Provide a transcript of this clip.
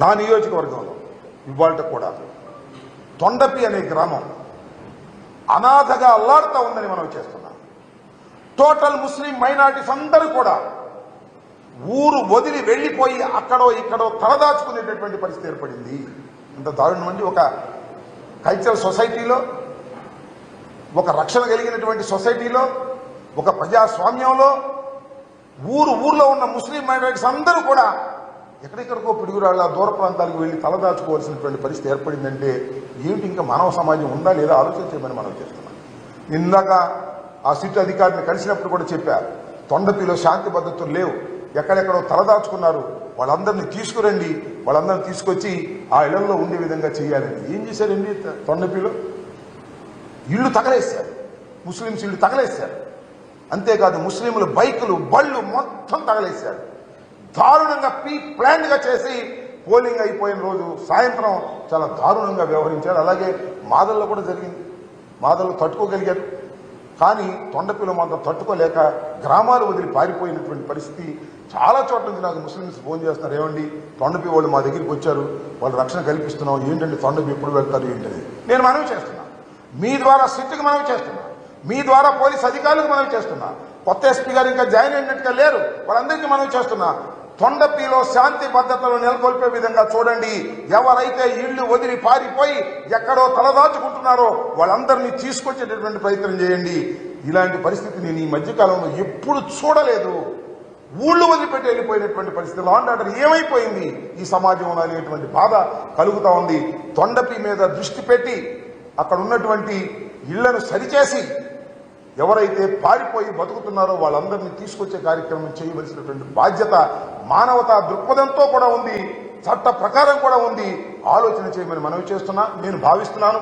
నా నియోజకవర్గంలో ఇవాళ కూడా తొండపి అనే గ్రామం అనాథగా అల్లాడుతూ ఉందని మనం చేస్తున్నాం. టోటల్ ముస్లిం మైనార్టీస్ అందరూ కూడా ఊరు వదిలి వెళ్ళిపోయి అక్కడో ఇక్కడో తలదాచుకునేటటువంటి పరిస్థితి ఏర్పడింది. ఇంత దారుణం అండి ఒక కల్చరల్ సొసైటీలో ఒక రక్షణ కలిగినటువంటి సొసైటీలో ఒక ప్రజాస్వామ్యంలో ఊరు ఊర్లో ఉన్న ముస్లిం మైనారిటీస్ అందరూ కూడా ఎక్కడెక్కడికో పిడుగురాళ్ళ దూర ప్రాంతాలకు వెళ్ళి తలదాచుకోవాల్సినటువంటి పరిస్థితి ఏర్పడిందంటే ఏమిటి ఇంకా మానవ సమాజం ఉందా లేదా ఆలోచించమని మనం చేస్తున్నాం. ఇందాక ఆ సిటీ అధికారిని కలిసినప్పుడు కూడా చెప్పారు తొండపిలో శాంతి పద్ధతులు లేవు. ఎక్కడెక్కడో తలదాచుకున్నారు వాళ్ళందరినీ తీసుకురండి. వాళ్ళందరినీ తీసుకొచ్చి ఆ ఇళ్ళలో ఉండే విధంగా చేయాలని. ఏం చేశారండి తొండపిలో? ఇళ్ళు తగలేశారు. ముస్లింస్ ఇళ్ళు తగలేశారు. అంతేకాదు ముస్లింలు బైకులు బళ్ళు మొత్తం తగలేశారు. దారుణంగా పీ ప్లాన్గా చేసి పోలింగ్ అయిపోయిన రోజు సాయంత్రం చాలా దారుణంగా వ్యవహరించారు. అలాగే మాదల్లో కూడా జరిగింది. మాదల్లో తట్టుకోగలిగారు. కానీ తొండపిల్ల మాత్రం తట్టుకోలేక గ్రామాలు వదిలి పారిపోయినటువంటి పరిస్థితి చాలా చోట్ల నుంచి నాకు ముస్లిమ్స్ ఫోన్ చేస్తున్నారు. ఏమండి తొండపి వాళ్ళు మా దగ్గరికి వచ్చారు. వాళ్ళు రక్షణ కల్పిస్తున్నాం. ఏంటంటే తొండపి ఎప్పుడు వెళ్తారు ఏంటని? నేను మనవి చేస్తున్నా. మీ ద్వారా సిట్కి మనవి చేస్తున్నా. మీ ద్వారా పోలీస్ అధికారులకు మనవి చేస్తున్నా. కొత్త ఎస్పీ గారు ఇంకా జాయిన్ అయినట్టుగా లేరు. వాళ్ళందరికీ మనవి చేస్తున్నా. తొండపిలో శాంతి భద్రతలు నెలకొల్పే విధంగా చూడండి. ఎవరైతే ఇళ్ళు వదిలి పారిపోయి ఎక్కడో తలదాచుకుంటున్నారో వాళ్ళందరినీ తీసుకొచ్చేటటువంటి ప్రయత్నం చేయండి. ఇలాంటి పరిస్థితి నేను ఈ మధ్యకాలంలో ఎప్పుడు చూడలేదు. ఊళ్ళు వదిలిపెట్టి వెళ్ళిపోయినటువంటి పరిస్థితి. లాండ్ ఆర్డర్ ఏమైపోయింది? ఈ సమాజంలో అనేటువంటి బాధ కలుగుతూ ఉంది. తొండపి మీద దృష్టి పెట్టి అక్కడ ఉన్నటువంటి ఇళ్ళను సరిచేసి ఎవరైతే పారిపోయి బతుకుతున్నారో వాళ్ళందరినీ తీసుకొచ్చే కార్యక్రమం చేయవలసినటువంటి బాధ్యత మానవతా దృక్పథంతో కూడా ఉంది చట్ట ప్రకారం కూడా ఉంది. ఆలోచన చేయమని మనవి చేస్తున్నా నేను భావిస్తున్నాను.